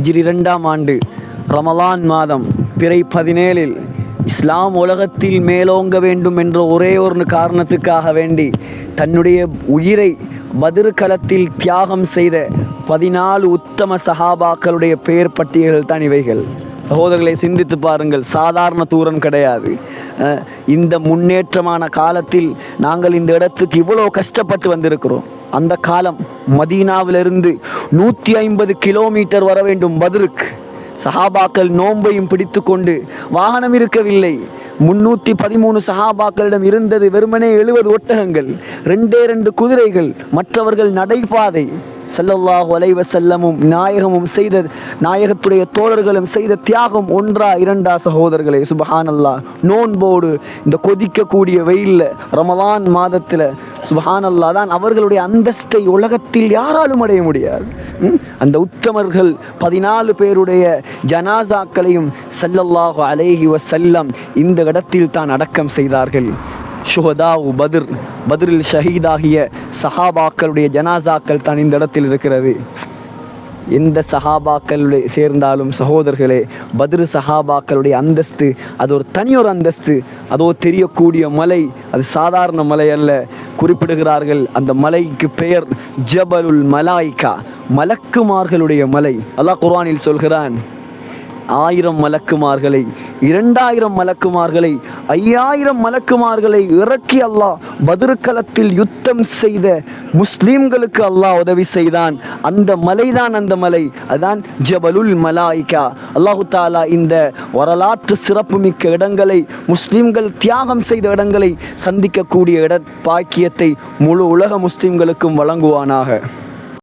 இஜ்ரி இரண்டாம் ஆண்டு ரமலான் மாதம் பிறை பதினேழில் இஸ்லாம் உலகத்தில் மேலோங்க வேண்டும் என்ற ஒரே ஒரு காரணத்துக்காக வேண்டி தன்னுடைய உயிரை பதிர்களத்தில் தியாகம் செய்த பதினாலு உத்தம சஹாபாக்களுடைய பெயர் பட்டியல்கள் தான் இவைகள். சகோதரர்களை சிந்தித்து பாருங்கள் சாதாரண தூரம் கிடையாது. இந்த முன்னேற்றமான காலத்தில் நாங்கள் இந்த இடத்துக்கு இவ்வளோ கஷ்டப்பட்டு வந்திருக்கிறோம். அந்த காலம் மதீனாவிலிருந்து நூற்றி ஐம்பது கிலோமீட்டர் வர வேண்டும் பதிருக்கு. சஹாபாக்கள் நோன்பையும் பிடித்து கொண்டு வாகனம் இருக்கவில்லை. முன்னூற்றி பதிமூணு சஹாபாக்களிடம் இருந்தது வெறுமனே எழுபது ஒட்டகங்கள் ரெண்டே ரெண்டு குதிரைகள் மற்றவர்கள் நடைபாதை. ஸல்லல்லாஹு அலைஹி செல்லமும் நாயகமும் செய்த நாயகத்துடைய தோழர்களும் செய்த தியாகம் ஒன்றா இரண்டா சகோதரர்களே சுபஹானல்லாஹ். நோன்போடு இந்த கொதிக்கக்கூடிய வெயில்ல ரமலான் மாதத்தில் சுபஹானல்லாஹ் தான் அவர்களுடைய அந்தஸ்தை உலகத்தில் யாராலும் அடைய முடியாது. அந்த உத்தமர்கள் பதினாலு பேருடைய ஜனாசாக்களையும் ஸல்லல்லாஹு அலைஹி வசல்லம் இந்த இடத்தில் தான் அடக்கம் செய்தார்கள். ஷுஹதாவு பதிர். பதிரில் ஷஹீதாகிய சஹாபாக்களுடைய ஜனாசாக்கள் தான் இந்த இடத்தில் இருக்கிறது. எந்த சஹாபாக்களுடைய சேர்ந்தாலும் சகோதரர்களே பதிரு சஹாபாக்களுடைய அந்தஸ்து அது ஒரு தனியொரு அந்தஸ்து. அதோ தெரியக்கூடிய மலை அது சாதாரண மலை அல்ல. குறிப்பிடுகிறார்கள் அந்த மலைக்கு பெயர் ஜபலுல் மலாய்கா மலக்குமார்களுடைய மலை. அல்லாஹ் குர்ஆனில் சொல்கிறான் ஆயிரம் மலக்குமார்களை இரண்டாயிரம் மலக்குமார்களை ஐயாயிரம் மலக்குமார்களை இறக்கி அல்லாஹ் பதிர்களத்தில் யுத்தம் செய்த முஸ்லீம்களுக்கு அல்லாஹ் உதவி செய்தான். அந்த மலைதான் அந்த மலை. அதான் ஜபலுல் மலாய்கா. அல்லாஹு தாலா இந்த வரலாற்று சிறப்புமிக்க இடங்களை முஸ்லீம்கள் தியாகம் செய்த இடங்களை சந்திக்கக்கூடிய இட பாக்கியத்தை முழு உலக முஸ்லீம்களுக்கும் வழங்குவானாக.